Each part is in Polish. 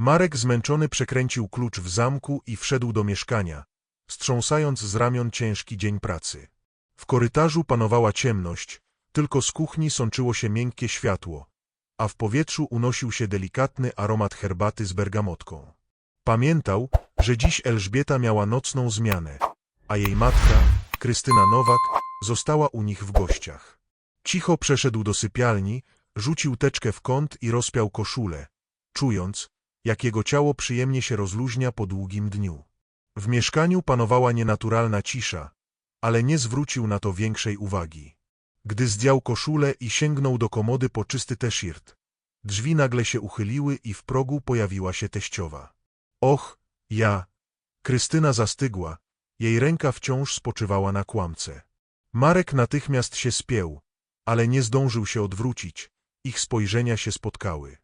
Marek zmęczony przekręcił klucz w zamku i wszedł do mieszkania, strząsając z ramion ciężki dzień pracy. W korytarzu panowała ciemność, tylko z kuchni sączyło się miękkie światło, a w powietrzu unosił się delikatny aromat herbaty z bergamotką. Pamiętał, że dziś Elżbieta miała nocną zmianę, a jej matka, Krystyna Nowak, została u nich w gościach. Cicho przeszedł do sypialni, rzucił teczkę w kąt i rozpiął koszulę, czując, jak jego ciało przyjemnie się rozluźnia po długim dniu. W mieszkaniu panowała nienaturalna cisza, ale nie zwrócił na to większej uwagi. Gdy zdjął koszulę i sięgnął do komody po czysty t-shirt, drzwi nagle się uchyliły i w progu pojawiła się teściowa. Och, ja! Krystyna zastygła, jej ręka wciąż spoczywała na kłamce. Marek natychmiast się spięł, ale nie zdążył się odwrócić, ich spojrzenia się spotkały.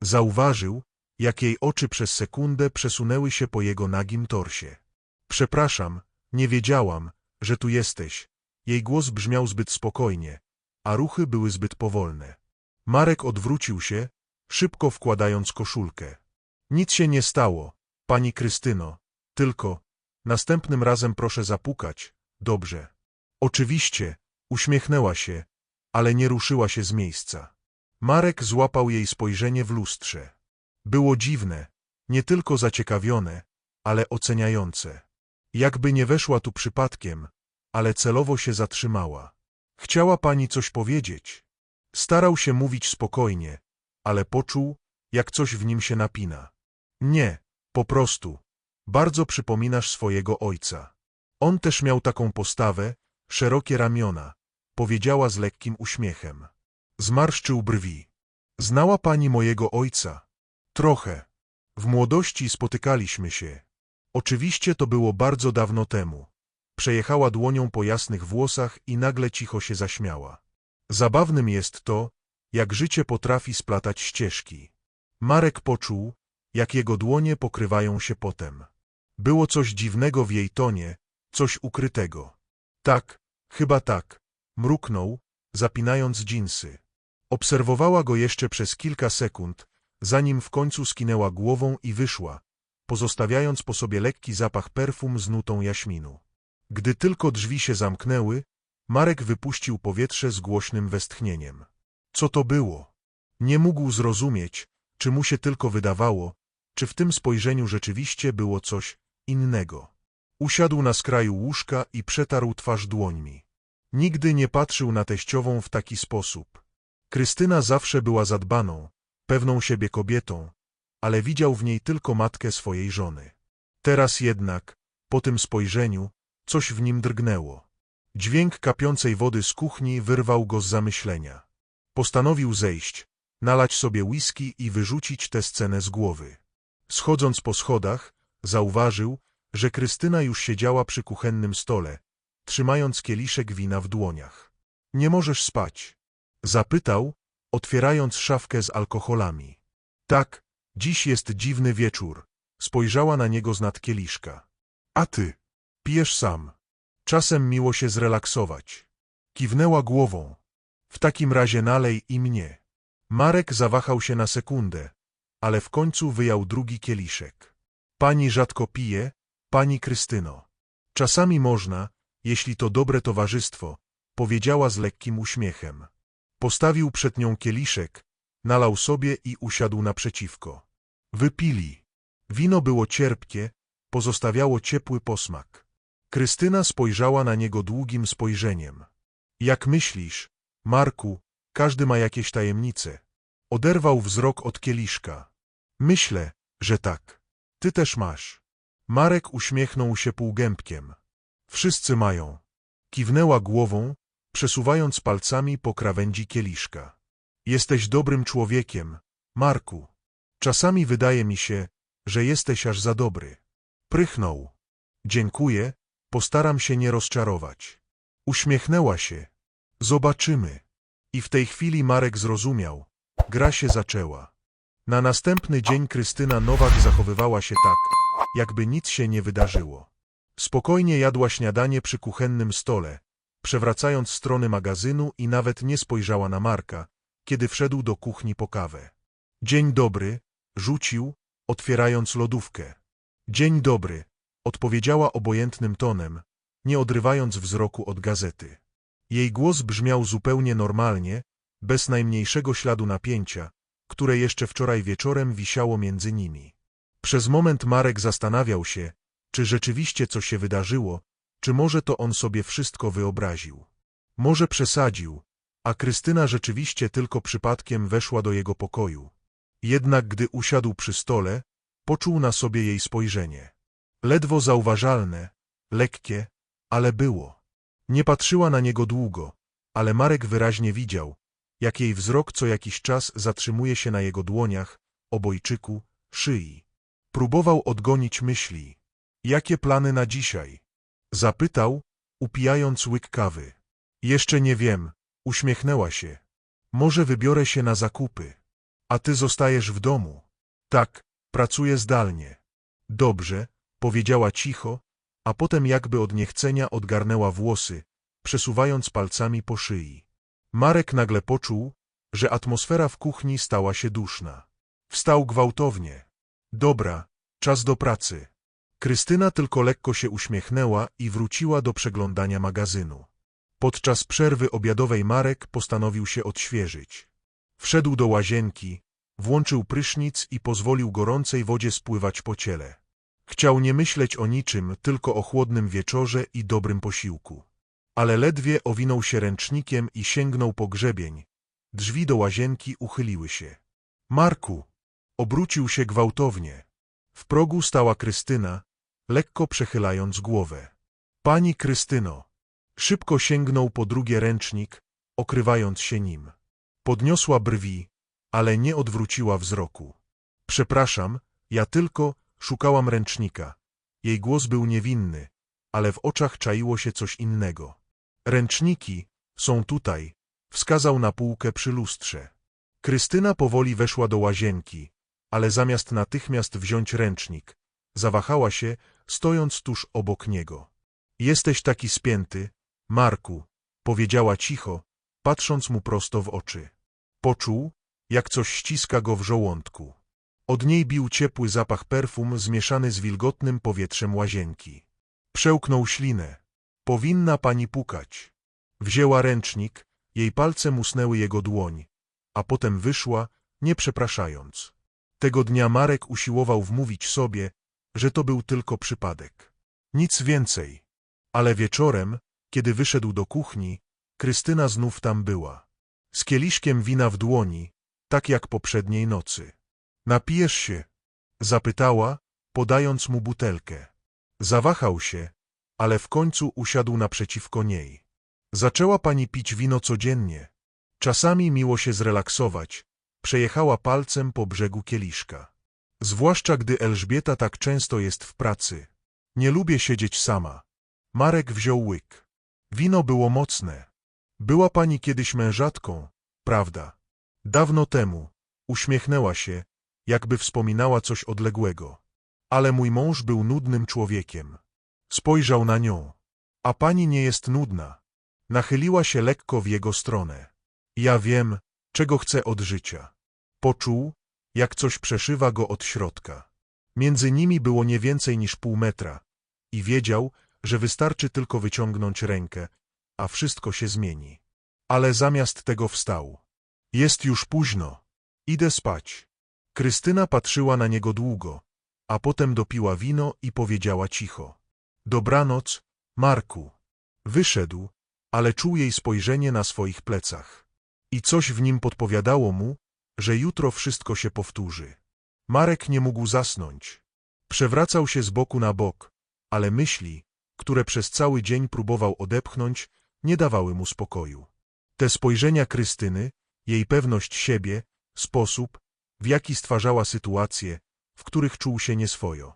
Zauważył, jak jej oczy przez sekundę przesunęły się po jego nagim torsie. Przepraszam, nie wiedziałam, że tu jesteś. Jej głos brzmiał zbyt spokojnie, a ruchy były zbyt powolne. Marek odwrócił się, szybko wkładając koszulkę. Nic się nie stało, pani Krystyno, tylko następnym razem proszę zapukać, dobrze. Oczywiście, uśmiechnęła się, ale nie ruszyła się z miejsca. Marek złapał jej spojrzenie w lustrze. Było dziwne, nie tylko zaciekawione, ale oceniające. Jakby nie weszła tu przypadkiem, ale celowo się zatrzymała. Chciała pani coś powiedzieć. Starał się mówić spokojnie, ale poczuł, jak coś w nim się napina. Nie, po prostu. Bardzo przypominasz swojego ojca. On też miał taką postawę, szerokie ramiona, powiedziała z lekkim uśmiechem. Zmarszczył brwi. Znała pani mojego ojca? Trochę. W młodości spotykaliśmy się. Oczywiście to było bardzo dawno temu. Przejechała dłonią po jasnych włosach i nagle cicho się zaśmiała. Zabawnym jest to, jak życie potrafi splatać ścieżki. Marek poczuł, jak jego dłonie pokrywają się potem. Było coś dziwnego w jej tonie, coś ukrytego. Tak, chyba tak, mruknął, zapinając dżinsy. Obserwowała go jeszcze przez kilka sekund, zanim w końcu skinęła głową i wyszła, pozostawiając po sobie lekki zapach perfum z nutą jaśminu. Gdy tylko drzwi się zamknęły, Marek wypuścił powietrze z głośnym westchnieniem. Co to było? Nie mógł zrozumieć, czy mu się tylko wydawało, czy w tym spojrzeniu rzeczywiście było coś innego. Usiadł na skraju łóżka i przetarł twarz dłońmi. Nigdy nie patrzył na teściową w taki sposób. Krystyna zawsze była zadbaną, pewną siebie kobietą, ale widział w niej tylko matkę swojej żony. Teraz jednak, po tym spojrzeniu, coś w nim drgnęło. Dźwięk kapiącej wody z kuchni wyrwał go z zamyślenia. Postanowił zejść, nalać sobie whisky i wyrzucić tę scenę z głowy. Schodząc po schodach, zauważył, że Krystyna już siedziała przy kuchennym stole, trzymając kieliszek wina w dłoniach. Nie możesz spać? Zapytał, otwierając szafkę z alkoholami. Tak, dziś jest dziwny wieczór. Spojrzała na niego z nad kieliszka. A ty? Pijesz sam. Czasem miło się zrelaksować. Kiwnęła głową. W takim razie nalej i mnie. Marek zawahał się na sekundę, ale w końcu wyjął drugi kieliszek. Pani rzadko pije, pani Krystyno. Czasami można, jeśli to dobre towarzystwo, powiedziała z lekkim uśmiechem. Postawił przed nią kieliszek, nalał sobie i usiadł naprzeciwko. Wypili. Wino było cierpkie, pozostawiało ciepły posmak. Krystyna spojrzała na niego długim spojrzeniem. Jak myślisz, Marku, każdy ma jakieś tajemnice. Oderwał wzrok od kieliszka. Myślę, że tak. Ty też masz. Marek uśmiechnął się półgębkiem. Wszyscy mają. Kiwnęła głową, przesuwając palcami po krawędzi kieliszka. Jesteś dobrym człowiekiem, Marku. Czasami wydaje mi się, że jesteś aż za dobry. Prychnął. Dziękuję, postaram się nie rozczarować. Uśmiechnęła się. Zobaczymy. I w tej chwili Marek zrozumiał. Gra się zaczęła. Na następny dzień Krystyna Nowak zachowywała się tak, jakby nic się nie wydarzyło. Spokojnie jadła śniadanie przy kuchennym stole, przewracając strony magazynu i nawet nie spojrzała na Marka, kiedy wszedł do kuchni po kawę. Dzień dobry, rzucił, otwierając lodówkę. Dzień dobry, odpowiedziała obojętnym tonem, nie odrywając wzroku od gazety. Jej głos brzmiał zupełnie normalnie, bez najmniejszego śladu napięcia, które jeszcze wczoraj wieczorem wisiało między nimi. Przez moment Marek zastanawiał się, czy rzeczywiście coś się wydarzyło, czy może to on sobie wszystko wyobraził. Może przesadził, a Krystyna rzeczywiście tylko przypadkiem weszła do jego pokoju. Jednak gdy usiadł przy stole, poczuł na sobie jej spojrzenie. Ledwo zauważalne, lekkie, ale było. Nie patrzyła na niego długo, ale Marek wyraźnie widział, jak jej wzrok co jakiś czas zatrzymuje się na jego dłoniach, obojczyku, szyi. Próbował odgonić myśli. Jakie plany na dzisiaj? Zapytał, upijając łyk kawy. Jeszcze nie wiem, uśmiechnęła się. Może wybiorę się na zakupy. A ty zostajesz w domu. Tak, pracuję zdalnie. Dobrze, powiedziała cicho, a potem jakby od niechcenia odgarnęła włosy, przesuwając palcami po szyi. Marek nagle poczuł, że atmosfera w kuchni stała się duszna. Wstał gwałtownie. Dobra, czas do pracy. Krystyna tylko lekko się uśmiechnęła i wróciła do przeglądania magazynu. Podczas przerwy obiadowej Marek postanowił się odświeżyć. Wszedł do łazienki, włączył prysznic i pozwolił gorącej wodzie spływać po ciele. Chciał nie myśleć o niczym, tylko o chłodnym wieczorze i dobrym posiłku. Ale ledwie owinął się ręcznikiem i sięgnął po grzebień. Drzwi do łazienki uchyliły się. Marku! Obrócił się gwałtownie. W progu stała Krystyna, lekko przechylając głowę. Pani Krystyno! Szybko sięgnął po drugie ręcznik, okrywając się nim. Podniosła brwi, ale nie odwróciła wzroku. Przepraszam, ja tylko szukałam ręcznika. Jej głos był niewinny, ale w oczach czaiło się coś innego. Ręczniki są tutaj, wskazał na półkę przy lustrze. Krystyna powoli weszła do łazienki, ale zamiast natychmiast wziąć ręcznik, zawahała się, stojąc tuż obok niego. Jesteś taki spięty, Marku, powiedziała cicho, patrząc mu prosto w oczy. Poczuł, jak coś ściska go w żołądku. Od niej bił ciepły zapach perfum zmieszany z wilgotnym powietrzem łazienki. Przełknął ślinę. Powinna pani pukać. Wzięła ręcznik, jej palce musnęły jego dłoń, a potem wyszła, nie przepraszając. Tego dnia Marek usiłował wmówić sobie, że to był tylko przypadek. Nic więcej. Ale wieczorem, kiedy wyszedł do kuchni, Krystyna znów tam była. Z kieliszkiem wina w dłoni, tak jak poprzedniej nocy. Napijesz się? Zapytała, podając mu butelkę. Zawahał się, ale w końcu usiadł naprzeciwko niej. Zaczęła pani pić wino codziennie. Czasami miło się zrelaksować. Przejechała palcem po brzegu kieliszka. Zwłaszcza gdy Elżbieta tak często jest w pracy. Nie lubię siedzieć sama. Marek wziął łyk. Wino było mocne. Była pani kiedyś mężatką, prawda? Dawno temu. Uśmiechnęła się, jakby wspominała coś odległego. Ale mój mąż był nudnym człowiekiem. Spojrzał na nią. A pani nie jest nudna. Nachyliła się lekko w jego stronę. Ja wiem, czego chcę od życia. Poczuł, jak coś przeszywa go od środka. Między nimi było nie więcej niż pół metra i wiedział, że wystarczy tylko wyciągnąć rękę, a wszystko się zmieni. Ale zamiast tego wstał. Jest już późno. Idę spać. Krystyna patrzyła na niego długo, a potem dopiła wino i powiedziała cicho. Dobranoc, Marku. Wyszedł, ale czuł jej spojrzenie na swoich plecach. I coś w nim podpowiadało mu, że jutro wszystko się powtórzy. Marek nie mógł zasnąć. Przewracał się z boku na bok, ale myśli, które przez cały dzień próbował odepchnąć, nie dawały mu spokoju. Te spojrzenia Krystyny, jej pewność siebie, sposób, w jaki stwarzała sytuacje, w których czuł się nieswojo.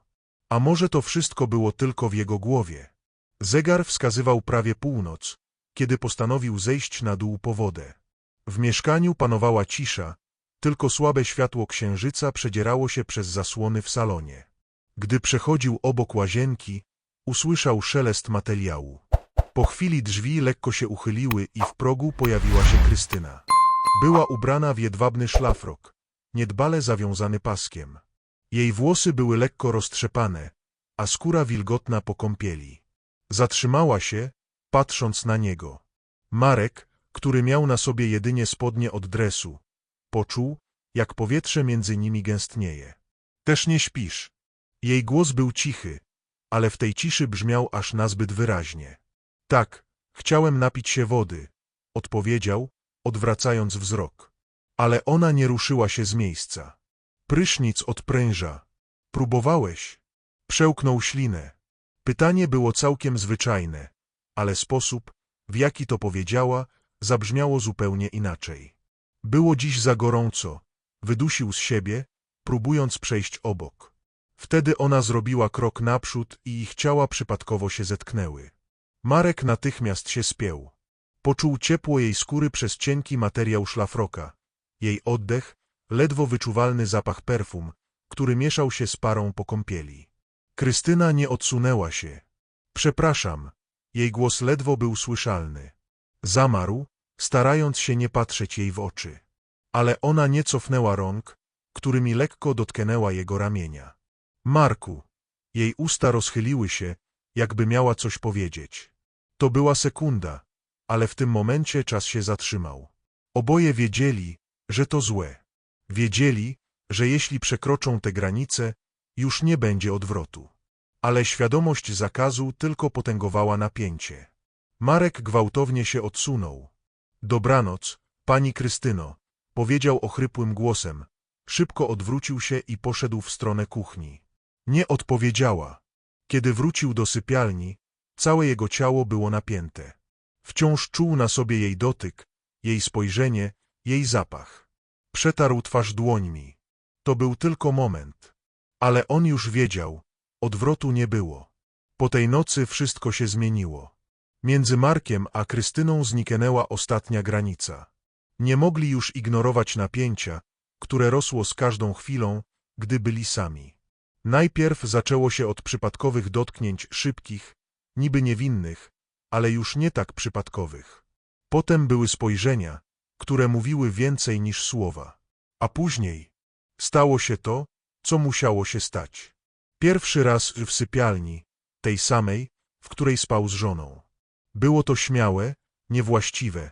A może to wszystko było tylko w jego głowie? Zegar wskazywał prawie północ, kiedy postanowił zejść na dół po wodę. W mieszkaniu panowała cisza, tylko słabe światło księżyca przedzierało się przez zasłony w salonie. Gdy przechodził obok łazienki, usłyszał szelest materiału. Po chwili drzwi lekko się uchyliły i w progu pojawiła się Krystyna. Była ubrana w jedwabny szlafrok, niedbale zawiązany paskiem. Jej włosy były lekko roztrzepane, a skóra wilgotna po kąpieli. Zatrzymała się, patrząc na niego. Marek, który miał na sobie jedynie spodnie od dresu, poczuł, jak powietrze między nimi gęstnieje. Też nie śpisz. Jej głos był cichy, ale w tej ciszy brzmiał aż nazbyt wyraźnie. Tak, chciałem napić się wody, odpowiedział, odwracając wzrok. Ale ona nie ruszyła się z miejsca. Prysznic odpręża. Próbowałeś? Przełknął ślinę. Pytanie było całkiem zwyczajne, ale sposób, w jaki to powiedziała, zabrzmiało zupełnie inaczej. Było dziś za gorąco. Wydusił z siebie, próbując przejść obok. Wtedy ona zrobiła krok naprzód i ich ciała przypadkowo się zetknęły. Marek natychmiast się spiął. Poczuł ciepło jej skóry przez cienki materiał szlafroka. Jej oddech, ledwo wyczuwalny zapach perfum, który mieszał się z parą po kąpieli. Krystyna nie odsunęła się. Przepraszam. Jej głos ledwo był słyszalny. Zamarł, starając się nie patrzeć jej w oczy. Ale ona nie cofnęła rąk, którymi lekko dotknęła jego ramienia. Marku. Jej usta rozchyliły się, jakby miała coś powiedzieć. To była sekunda, ale w tym momencie czas się zatrzymał. Oboje wiedzieli, że to złe. Wiedzieli, że jeśli przekroczą te granice, już nie będzie odwrotu. Ale świadomość zakazu tylko potęgowała napięcie. Marek gwałtownie się odsunął. Dobranoc, pani Krystyno, powiedział ochrypłym głosem. Szybko odwrócił się i poszedł w stronę kuchni. Nie odpowiedziała. Kiedy wrócił do sypialni, całe jego ciało było napięte. Wciąż czuł na sobie jej dotyk, jej spojrzenie, jej zapach. Przetarł twarz dłońmi. To był tylko moment. Ale on już wiedział, odwrotu nie było. Po tej nocy wszystko się zmieniło. Między Markiem a Krystyną zniknęła ostatnia granica. Nie mogli już ignorować napięcia, które rosło z każdą chwilą, gdy byli sami. Najpierw zaczęło się od przypadkowych dotknięć szybkich, niby niewinnych, ale już nie tak przypadkowych. Potem były spojrzenia, które mówiły więcej niż słowa. A później stało się to, co musiało się stać. Pierwszy raz w sypialni, tej samej, w której spał z żoną. Było to śmiałe, niewłaściwe,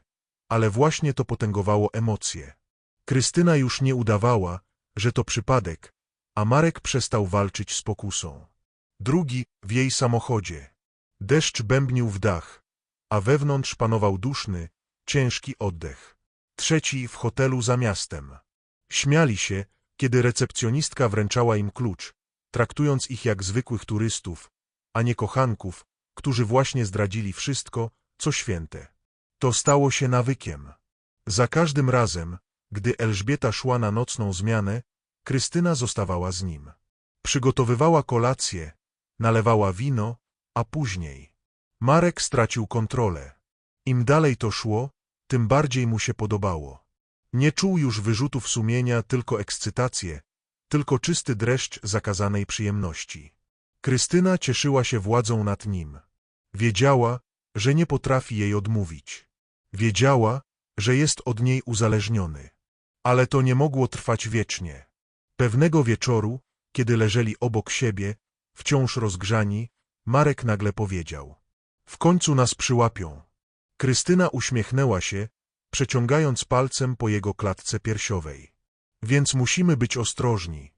ale właśnie to potęgowało emocje. Krystyna już nie udawała, że to przypadek, a Marek przestał walczyć z pokusą. Drugi w jej samochodzie. Deszcz bębnił w dach, a wewnątrz panował duszny, ciężki oddech. Trzeci w hotelu za miastem. Śmiali się, kiedy recepcjonistka wręczała im klucz, traktując ich jak zwykłych turystów, a nie kochanków, którzy właśnie zdradzili wszystko, co święte. To stało się nawykiem. Za każdym razem, gdy Elżbieta szła na nocną zmianę, Krystyna zostawała z nim. Przygotowywała kolację, nalewała wino, a później. Marek stracił kontrolę. Im dalej to szło, tym bardziej mu się podobało. Nie czuł już wyrzutów sumienia, tylko ekscytację, tylko czysty dreszcz zakazanej przyjemności. Krystyna cieszyła się władzą nad nim. Wiedziała, że nie potrafi jej odmówić. Wiedziała, że jest od niej uzależniony. Ale to nie mogło trwać wiecznie. Pewnego wieczoru, kiedy leżeli obok siebie, wciąż rozgrzani, Marek nagle powiedział. W końcu nas przyłapią. Krystyna uśmiechnęła się, przeciągając palcem po jego klatce piersiowej. Więc musimy być ostrożni.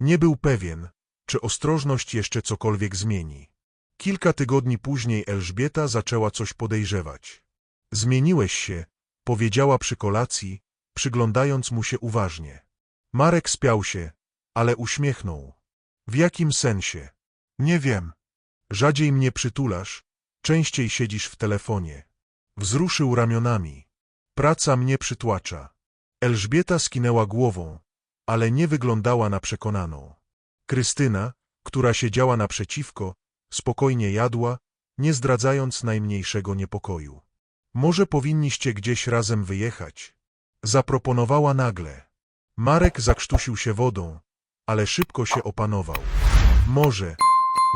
Nie był pewien, czy ostrożność jeszcze cokolwiek zmieni. Kilka tygodni później Elżbieta zaczęła coś podejrzewać. Zmieniłeś się, powiedziała przy kolacji, przyglądając mu się uważnie. Marek spiał się, ale uśmiechnął. W jakim sensie? Nie wiem. Rzadziej mnie przytulasz, częściej siedzisz w telefonie. Wzruszył ramionami. Praca mnie przytłacza. Elżbieta skinęła głową, ale nie wyglądała na przekonaną. Krystyna, która siedziała naprzeciwko, spokojnie jadła, nie zdradzając najmniejszego niepokoju. Może powinniście gdzieś razem wyjechać? Zaproponowała nagle. Marek zakrztusił się wodą, ale szybko się opanował. Może,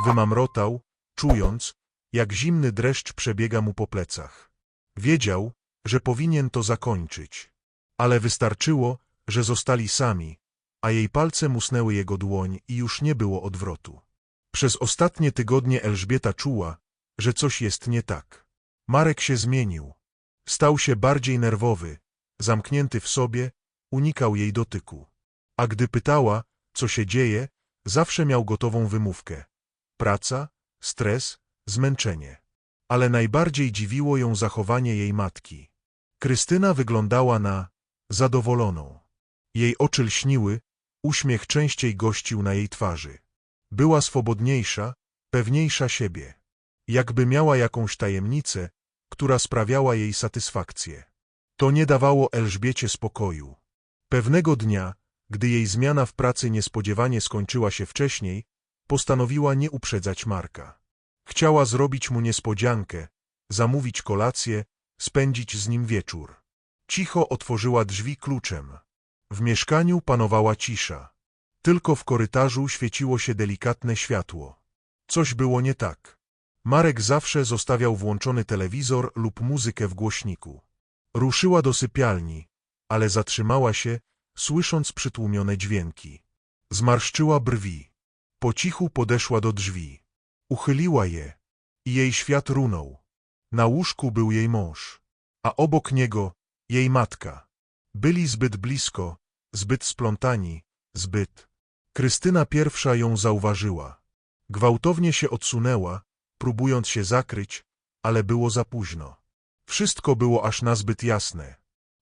wymamrotał, czując, jak zimny dreszcz przebiega mu po plecach. Wiedział, że powinien to zakończyć. Ale wystarczyło, że zostali sami, a jej palce musnęły jego dłoń i już nie było odwrotu. Przez ostatnie tygodnie Elżbieta czuła, że coś jest nie tak. Marek się zmienił. Stał się bardziej nerwowy, zamknięty w sobie, unikał jej dotyku. A gdy pytała, co się dzieje, zawsze miał gotową wymówkę. Praca, stres, zmęczenie. Ale najbardziej dziwiło ją zachowanie jej matki. Krystyna wyglądała na zadowoloną. Jej oczy lśniły, uśmiech częściej gościł na jej twarzy. Była swobodniejsza, pewniejsza siebie. Jakby miała jakąś tajemnicę, która sprawiała jej satysfakcję. To nie dawało Elżbiecie spokoju. Pewnego dnia, gdy jej zmiana w pracy niespodziewanie skończyła się wcześniej, postanowiła nie uprzedzać Marka. Chciała zrobić mu niespodziankę, zamówić kolację, spędzić z nim wieczór. Cicho otworzyła drzwi kluczem. W mieszkaniu panowała cisza. Tylko w korytarzu świeciło się delikatne światło. Coś było nie tak. Marek zawsze zostawiał włączony telewizor lub muzykę w głośniku. Ruszyła do sypialni, ale zatrzymała się, słysząc przytłumione dźwięki. Zmarszczyła brwi. Po cichu podeszła do drzwi. Uchyliła je i jej świat runął. Na łóżku był jej mąż, a obok niego jej matka. Byli zbyt blisko, zbyt splątani, zbyt. Krystyna pierwsza ją zauważyła. Gwałtownie się odsunęła, próbując się zakryć, ale było za późno. Wszystko było aż nazbyt jasne.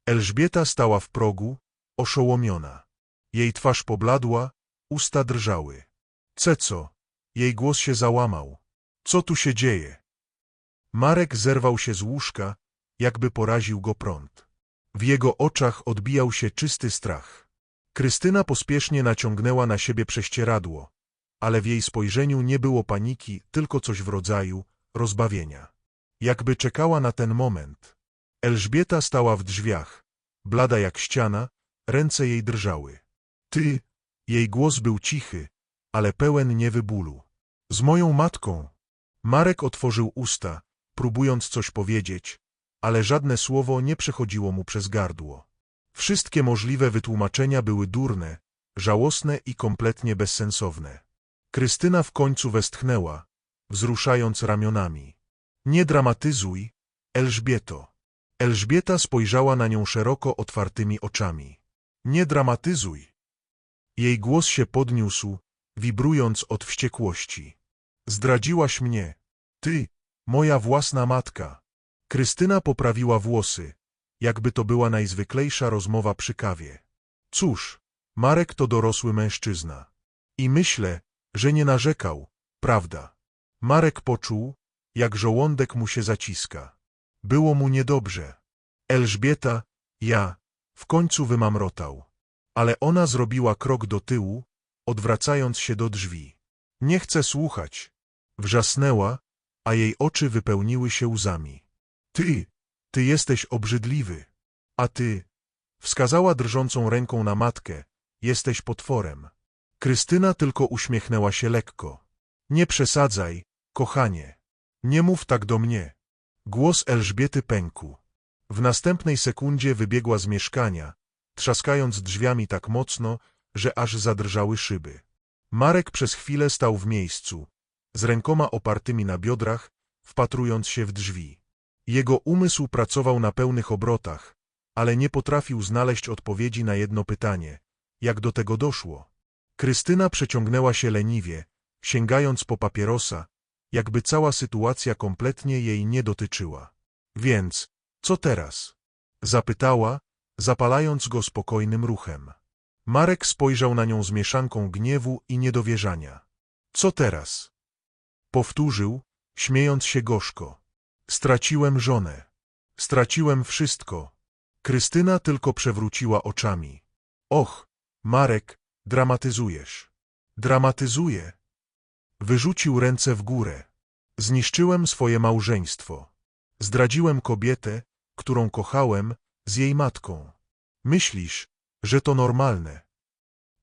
Elżbieta stała w progu, oszołomiona. Jej twarz pobladła, usta drżały. Ceco, jej głos się załamał. Co tu się dzieje? Marek zerwał się z łóżka, jakby poraził go prąd. W jego oczach odbijał się czysty strach. Krystyna pospiesznie naciągnęła na siebie prześcieradło, ale w jej spojrzeniu nie było paniki, tylko coś w rodzaju rozbawienia. Jakby czekała na ten moment. Elżbieta stała w drzwiach, blada jak ściana, ręce jej drżały. Ty! Jej głos był cichy, ale pełen niewy bólu. Z moją matką! Marek otworzył usta, próbując coś powiedzieć, ale żadne słowo nie przechodziło mu przez gardło. Wszystkie możliwe wytłumaczenia były durne, żałosne i kompletnie bezsensowne. Krystyna w końcu westchnęła, wzruszając ramionami. Nie dramatyzuj, Elżbieto. Elżbieta spojrzała na nią szeroko otwartymi oczami. Nie dramatyzuj. Jej głos się podniósł, wibrując od wściekłości. Zdradziłaś mnie. Ty, moja własna matka. Krystyna poprawiła włosy, jakby to była najzwyklejsza rozmowa przy kawie. Cóż, Marek to dorosły mężczyzna. I myślę, że nie narzekał, prawda? Marek poczuł, jak żołądek mu się zaciska. Było mu niedobrze. Elżbieta, ja, w końcu wymamrotał. Ale ona zrobiła krok do tyłu, odwracając się do drzwi. Nie chcę słuchać. Wrzasnęła, a jej oczy wypełniły się łzami. Ty, ty jesteś obrzydliwy. A ty, wskazała drżącą ręką na matkę, jesteś potworem. Krystyna tylko uśmiechnęła się lekko. Nie przesadzaj, kochanie. Nie mów tak do mnie. Głos Elżbiety pękł. W następnej sekundzie wybiegła z mieszkania, trzaskając drzwiami tak mocno, że aż zadrżały szyby. Marek przez chwilę stał w miejscu, z rękoma opartymi na biodrach, wpatrując się w drzwi. Jego umysł pracował na pełnych obrotach, ale nie potrafił znaleźć odpowiedzi na jedno pytanie. Jak do tego doszło? Krystyna przeciągnęła się leniwie, sięgając po papierosa, jakby cała sytuacja kompletnie jej nie dotyczyła. Więc, co teraz? Zapytała, zapalając go spokojnym ruchem. Marek spojrzał na nią z mieszanką gniewu i niedowierzania. Co teraz? Powtórzył, śmiejąc się gorzko. Straciłem żonę. Straciłem wszystko. Krystyna tylko przewróciła oczami. Och, Marek, dramatyzujesz. Dramatyzuję. Wyrzucił ręce w górę. Zniszczyłem swoje małżeństwo. Zdradziłem kobietę, którą kochałem, z jej matką. Myślisz, że to normalne.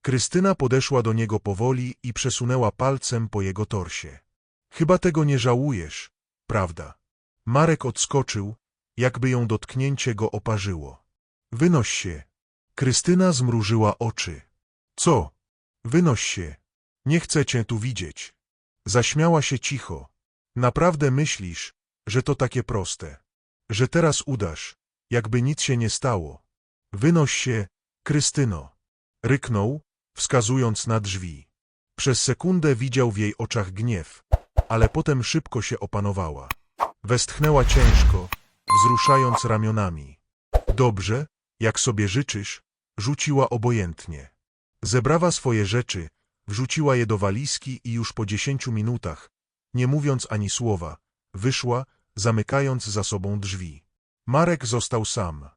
Krystyna podeszła do niego powoli i przesunęła palcem po jego torsie. Chyba tego nie żałujesz, prawda? Marek odskoczył, jakby ją dotknięcie go oparzyło. Wynoś się. Krystyna zmrużyła oczy. Co? Wynoś się. Nie chcę cię tu widzieć. Zaśmiała się cicho. Naprawdę myślisz, że to takie proste? Że teraz udasz, jakby nic się nie stało. Wynoś się, Krystyno. Ryknął, wskazując na drzwi. Przez sekundę widział w jej oczach gniew, ale potem szybko się opanowała. Westchnęła ciężko, wzruszając ramionami. Dobrze, jak sobie życzysz, rzuciła obojętnie. Zebrała swoje rzeczy, wrzuciła je do walizki i już po dziesięciu minutach, nie mówiąc ani słowa, wyszła, zamykając za sobą drzwi. Marek został sam.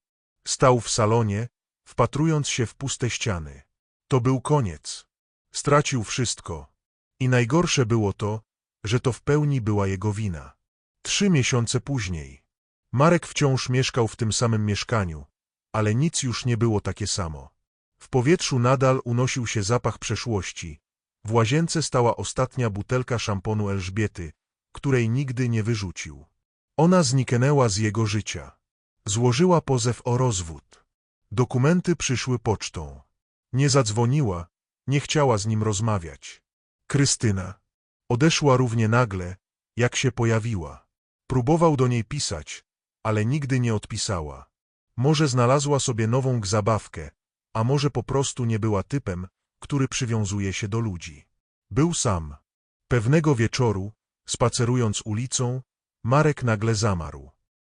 Stał w salonie, wpatrując się w puste ściany. To był koniec. Stracił wszystko. I najgorsze było to, że to w pełni była jego wina. Trzy miesiące później. Marek wciąż mieszkał w tym samym mieszkaniu, ale nic już nie było takie samo. W powietrzu nadal unosił się zapach przeszłości. W łazience stała ostatnia butelka szamponu Elżbiety, której nigdy nie wyrzucił. Ona zniknęła z jego życia. Złożyła pozew o rozwód. Dokumenty przyszły pocztą. Nie zadzwoniła, nie chciała z nim rozmawiać. Krystyna. Odeszła równie nagle, jak się pojawiła. Próbował do niej pisać, ale nigdy nie odpisała. Może znalazła sobie nową zabawkę, a może po prostu nie była typem, który przywiązuje się do ludzi. Był sam. Pewnego wieczoru, spacerując ulicą, Marek nagle zamarł.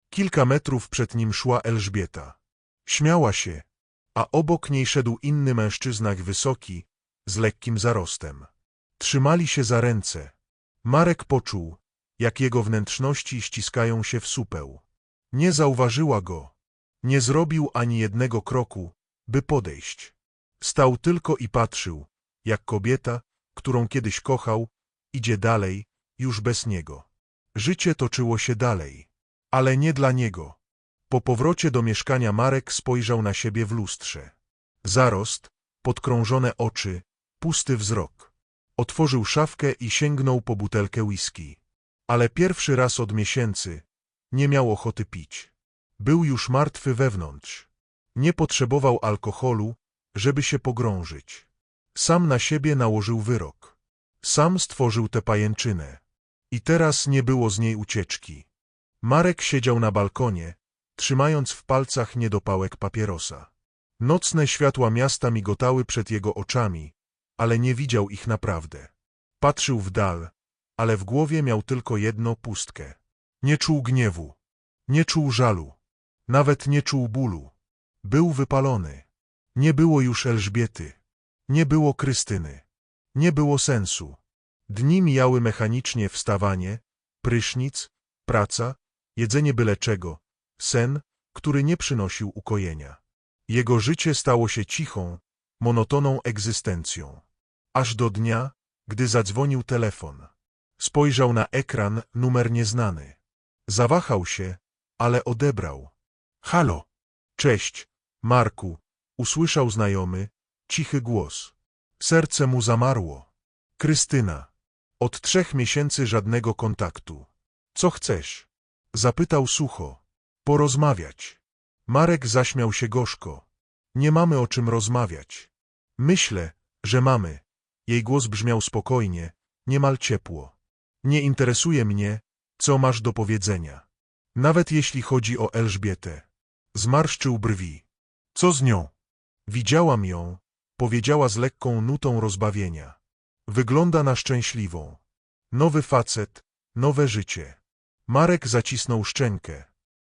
Kilka metrów przed nim szła Elżbieta. Śmiała się, a obok niej szedł inny mężczyzna wysoki, z lekkim zarostem. Trzymali się za ręce. Marek poczuł, jak jego wnętrzności ściskają się w supeł. Nie zauważyła go. Nie zrobił ani jednego kroku, by podejść. Stał tylko i patrzył, jak kobieta, którą kiedyś kochał, idzie dalej, już bez niego. Życie toczyło się dalej, ale nie dla niego. Po powrocie do mieszkania Marek spojrzał na siebie w lustrze. Zarost, podkrążone oczy, pusty wzrok. Otworzył szafkę i sięgnął po butelkę whisky. Ale pierwszy raz od miesięcy nie miał ochoty pić. Był już martwy wewnątrz. Nie potrzebował alkoholu, żeby się pogrążyć. Sam na siebie nałożył wyrok. Sam stworzył tę pajęczynę. I teraz nie było z niej ucieczki. Marek siedział na balkonie, trzymając w palcach niedopałek papierosa. Nocne światła miasta migotały przed jego oczami, ale nie widział ich naprawdę. Patrzył w dal, ale w głowie miał tylko jedno pustkę. Nie czuł gniewu, nie czuł żalu, nawet nie czuł bólu. Był wypalony. Nie było już Elżbiety. Nie było Krystyny. Nie było sensu. Dni mijały mechanicznie wstawanie, prysznic, praca, jedzenie byle czego, sen, który nie przynosił ukojenia. Jego życie stało się cichą, monotoną egzystencją. Aż do dnia, gdy zadzwonił telefon. Spojrzał na ekran, numer nieznany. Zawahał się, ale odebrał. Halo. Cześć, Marku. Usłyszał znajomy, cichy głos. Serce mu zamarło. Krystyna. Od trzech miesięcy żadnego kontaktu. Co chcesz? Zapytał sucho. Porozmawiać. Marek zaśmiał się gorzko. Nie mamy o czym rozmawiać. Myślę, że mamy. Jej głos brzmiał spokojnie, niemal ciepło. Nie interesuje mnie, co masz do powiedzenia. Nawet jeśli chodzi o Elżbietę. Zmarszczył brwi. Co z nią? Widziałam ją, powiedziała z lekką nutą rozbawienia. Wygląda na szczęśliwą. Nowy facet, nowe życie. Marek zacisnął szczękę.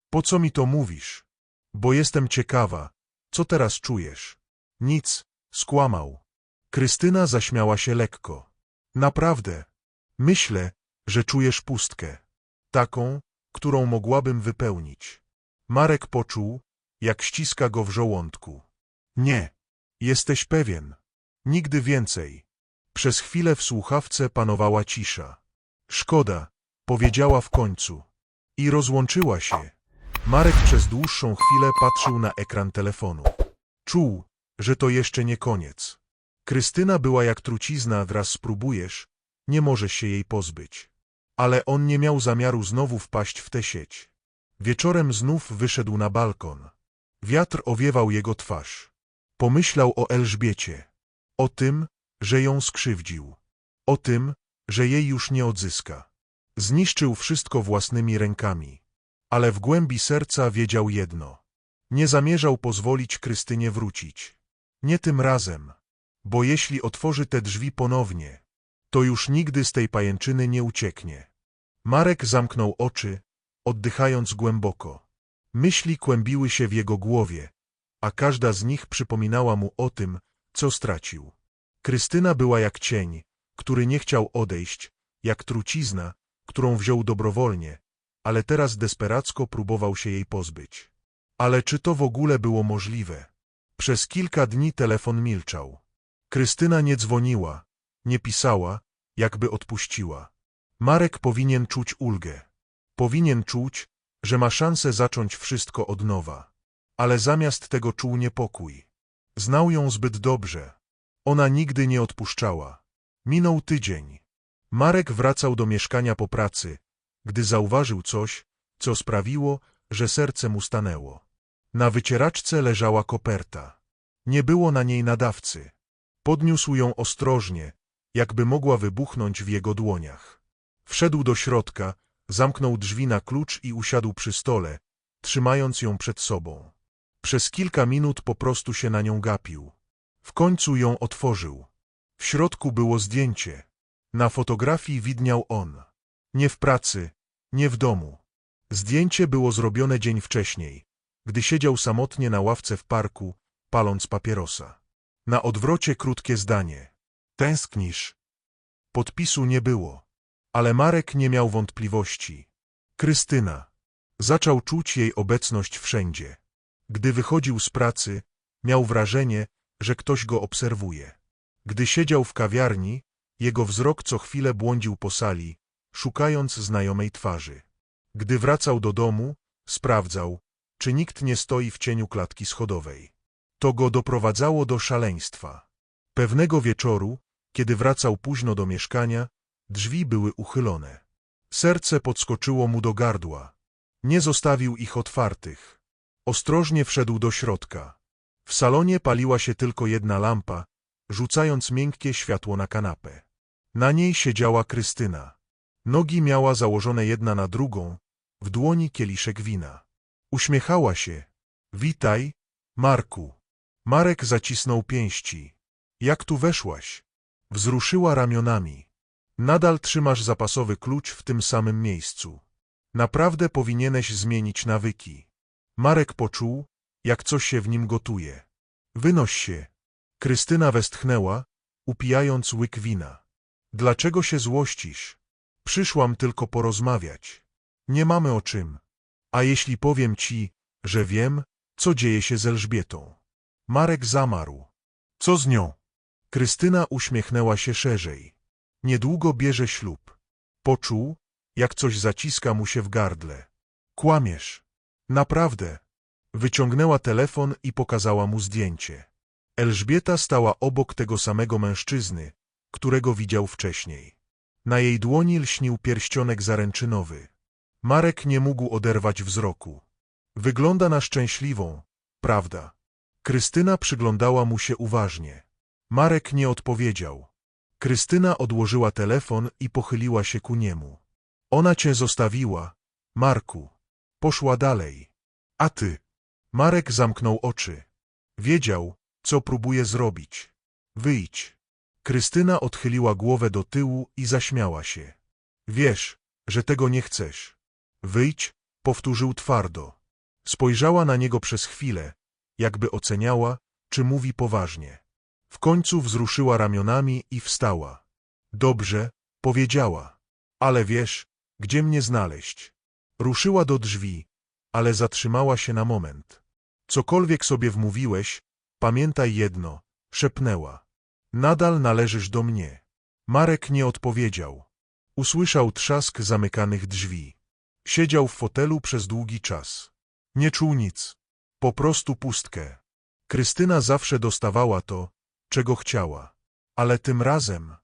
Po co mi to mówisz? Bo jestem ciekawa, co teraz czujesz? Nic, skłamał. Krystyna zaśmiała się lekko. Naprawdę. Myślę, że czujesz pustkę. Taką, którą mogłabym wypełnić. Marek poczuł, jak ściska go w żołądku. Nie. Jesteś pewien. Nigdy więcej. Przez chwilę w słuchawce panowała cisza. Szkoda, powiedziała w końcu. I rozłączyła się. Marek przez dłuższą chwilę patrzył na ekran telefonu. Czuł, że to jeszcze nie koniec. Krystyna była jak trucizna, wraz spróbujesz, nie możesz się jej pozbyć. Ale on nie miał zamiaru znowu wpaść w tę sieć. Wieczorem znów wyszedł na balkon. Wiatr owiewał jego twarz. Pomyślał o Elżbiecie. O tym, że ją skrzywdził. O tym, że jej już nie odzyska. Zniszczył wszystko własnymi rękami. Ale w głębi serca wiedział jedno. Nie zamierzał pozwolić Krystynie wrócić. Nie tym razem. Bo jeśli otworzy te drzwi ponownie, to już nigdy z tej pajęczyny nie ucieknie. Marek zamknął oczy, oddychając głęboko. Myśli kłębiły się w jego głowie, a każda z nich przypominała mu o tym, co stracił. Krystyna była jak cień, który nie chciał odejść, jak trucizna, którą wziął dobrowolnie, ale teraz desperacko próbował się jej pozbyć. Ale czy to w ogóle było możliwe? Przez kilka dni telefon milczał. Krystyna nie dzwoniła, nie pisała, jakby odpuściła. Marek powinien czuć ulgę. Powinien czuć, że ma szansę zacząć wszystko od nowa. Ale zamiast tego czuł niepokój. Znał ją zbyt dobrze. Ona nigdy nie odpuszczała. Minął tydzień. Marek wracał do mieszkania po pracy, gdy zauważył coś, co sprawiło, że serce mu stanęło. Na wycieraczce leżała koperta. Nie było na niej nadawcy. Podniósł ją ostrożnie, jakby mogła wybuchnąć w jego dłoniach. Wszedł do środka, zamknął drzwi na klucz i usiadł przy stole, trzymając ją przed sobą. Przez kilka minut po prostu się na nią gapił. W końcu ją otworzył. W środku było zdjęcie. Na fotografii widniał on. Nie w pracy, nie w domu. Zdjęcie było zrobione dzień wcześniej, gdy siedział samotnie na ławce w parku, paląc papierosa. Na odwrocie krótkie zdanie. Tęsknisz? Podpisu nie było. Ale Marek nie miał wątpliwości. Krystyna. Zaczął czuć jej obecność wszędzie. Gdy wychodził z pracy, miał wrażenie, że ktoś go obserwuje. Gdy siedział w kawiarni, jego wzrok co chwilę błądził po sali, szukając znajomej twarzy. Gdy wracał do domu, sprawdzał, czy nikt nie stoi w cieniu klatki schodowej. To go doprowadzało do szaleństwa. Pewnego wieczoru, kiedy wracał późno do mieszkania, drzwi były uchylone. Serce podskoczyło mu do gardła. Nie zostawił ich otwartych. Ostrożnie wszedł do środka. W salonie paliła się tylko jedna lampa, rzucając miękkie światło na kanapę. Na niej siedziała Krystyna. Nogi miała założone jedna na drugą, w dłoni kieliszek wina. Uśmiechała się. Witaj, Marku. Marek zacisnął pięści. Jak tu weszłaś? Wzruszyła ramionami. Nadal trzymasz zapasowy klucz w tym samym miejscu. Naprawdę powinieneś zmienić nawyki. Marek poczuł, jak coś się w nim gotuje. Wynoś się. Krystyna westchnęła, upijając łyk wina. Dlaczego się złościsz? Przyszłam tylko porozmawiać. Nie mamy o czym. A jeśli powiem ci, że wiem, co dzieje się z Elżbietą? Marek zamarł. Co z nią? Krystyna uśmiechnęła się szerzej. Niedługo bierze ślub. Poczuł, jak coś zaciska mu się w gardle. Kłamiesz. Naprawdę. Wyciągnęła telefon i pokazała mu zdjęcie. Elżbieta stała obok tego samego mężczyzny, którego widział wcześniej. Na jej dłoni lśnił pierścionek zaręczynowy. Marek nie mógł oderwać wzroku. Wygląda na szczęśliwą, prawda? Krystyna przyglądała mu się uważnie. Marek nie odpowiedział. Krystyna odłożyła telefon i pochyliła się ku niemu. Ona cię zostawiła, Marku. Poszła dalej. A ty? Marek zamknął oczy. Wiedział, co próbuje zrobić. Wyjdź. Krystyna odchyliła głowę do tyłu i zaśmiała się. Wiesz, że tego nie chcesz. Wyjdź, powtórzył twardo. Spojrzała na niego przez chwilę, jakby oceniała, czy mówi poważnie. W końcu wzruszyła ramionami i wstała. Dobrze, powiedziała. Ale wiesz, gdzie mnie znaleźć? Ruszyła do drzwi, ale zatrzymała się na moment. Cokolwiek sobie wmówiłeś, pamiętaj jedno, szepnęła. Nadal należysz do mnie. Marek nie odpowiedział. Usłyszał trzask zamykanych drzwi. Siedział w fotelu przez długi czas. Nie czuł nic. Po prostu pustkę. Krystyna zawsze dostawała to, czego chciała. Ale tym razem,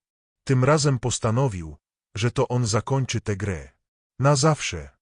tym razem postanowił, że to on zakończy tę grę. Na zawsze.